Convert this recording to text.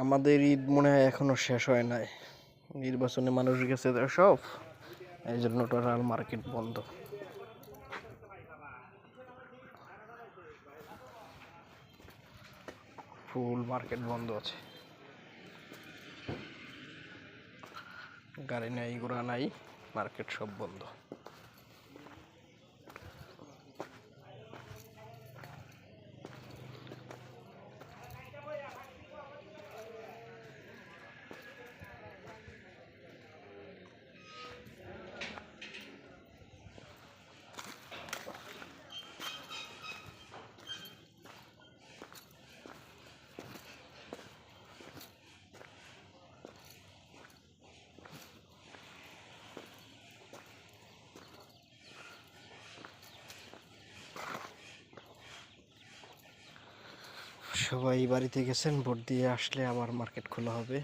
আমাদের ঈদ মনে হয় এখনও শেষ হয় নাই। নির্বাচনে মানুষ গেছে সব। এই জন্য টোটাল মার্কেট বন্ধ। ফুল মার্কেট বন্ধ আছে। গাড়ি নাই, ঘোড়া নাই, মার্কেট সব বন্ধ। সবাই বাড়িতে গেছেন ভোট দিয়ে আসলে আমার মার্কেট খোলা হবে।